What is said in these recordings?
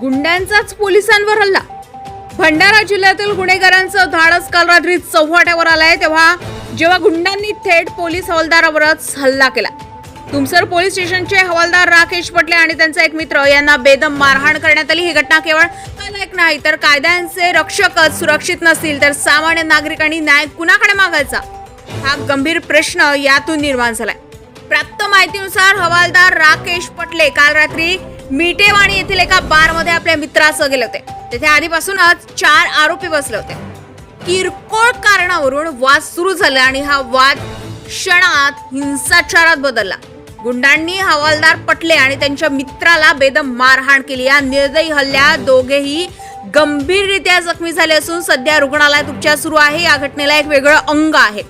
गुंड्यांचाच पोलिसांवर हल्ला. भंडारा जिल्ह्यातील गुन्हेगारांचं धाडस काल रात्री चव्हाट्यावर आलंय. तेव्हा जेव्हा गुंडांनी थेट पोलीस हवालदारावरच हल्ला केला. तुमसर पोलीस स्टेशनचे हवालदार राकेश पटले आणि त्यांचा एक मित्र यांना बेदम मारहाण करण्यात आली. ही घटना केवळ कलायक नाही तर कायद्यांचे रक्षकच सुरक्षित नसतील तर सामान्य नागरिकांनी न्याय कुणाकडे मागायचा? हा गंभीर प्रश्न यातून निर्माण झालाय. प्राप्त माहितीनुसार हवालदार राकेश पटले काल रात्री मिटेवाणी येथील एका बारमध्ये आपल्या मित्रासह गेले होते. तेथे आधीपासूनच चार आरोपी बसले होते. किरकोळ कारणावरून वाद सुरू झाला आणि हा वाद क्षणात हिंसाचारात बदलला. गुंडांनी हवालदार पटले आणि त्यांच्या मित्राला बेदम मारहाण केली. या निर्दयी हल्ल्यात दोघेही गंभीररित्या जखमी झाले असून सध्या रुग्णालयात उपचार सुरू आहे. या घटनेला एक वेगळं अंग आहे.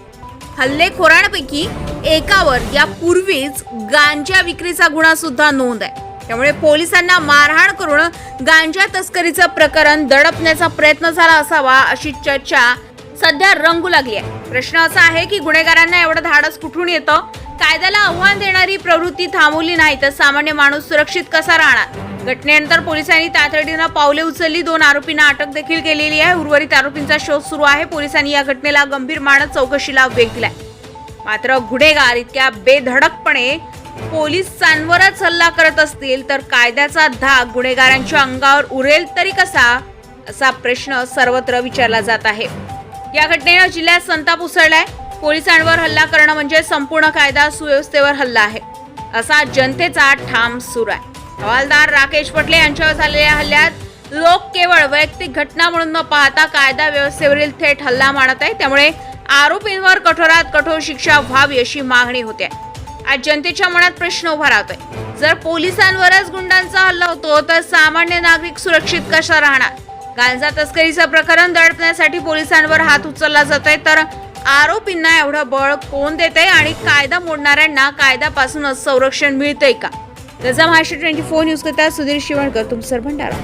हल्लेखोरांपैकी एकावर यापूर्वीच गांजा विक्रीचा गुन्हा सुद्धा नोंद आहे. त्यामुळे पोलिसांना मारहाण करून गांजा तस्करीचं प्रकरण दडपण्याचा प्रयत्न झाला असावा अशी चर्चा सध्या रंगू लागली आहे. प्रश्न असा आहे की गुन्हेगारांना एवढं धाडस कुठून येतं? कायद्याला आव्हान देणारी प्रवृत्ती थांबवली नाही तर सामान्य माणूस सुरक्षित कसा राहणार? घटनेनंतर पोलिसांनी तातडीनं पावले उचलली दोन आरोपींना अटक देखील केलेली आहे. उर्वरित आरोपींचा शोध सुरू आहे. पोलिसांनी या घटनेला गंभीर मानत चौकशीला वेग दिलाय. मात्र गुन्हेगार इतक्या बेधडकपणे पोलिसांवरच हल्ला करत असतील तर कायद्याचा धाक गुन्हेगारांच्या अंगावर उरेल तरी कसा? असा प्रश्न सर्वत्र विचारला जात आहे. या घटनेनं जिल्ह्यात संताप उसळलाय. पोलिसांवर हल्ला करणं म्हणजे संपूर्ण कायदा सुव्यवस्थेवर हल्ला आहे. असा जनतेचा ठाम सूर आहे. हवालदार राकेश पटले यांच्यावर झालेल्या हल्ल्यात लोक केवळ वैयक्तिक घटना म्हणून न पाहता कायदा व्यवस्थेवरील थेट हल्ला मानत आहे त्यामुळे आरोपींवर कठोरात कठोर शिक्षा व्हावी अशी मागणी होते. आज जनतेच्या मनात प्रश्न उभा राहतोय. जर पोलिसांवरच गुंडांचा हल्ला होतो तर सामान्य नागरिक सुरक्षित कसा राहणार? गांजा तस्करीचं प्रकरण दडपण्यासाठी पोलिसांवर हात उचलला जातोय तर आरोपींना एवढं बळ कोण देते आणि कायदा मोडणाऱ्यांना कायद्यापासूनच संरक्षण मिळतंय का? त्याचा महाराष्ट्र ट्वेंटी फोर न्यूज करता सुधीर शिवणकर तुमसर भंडारा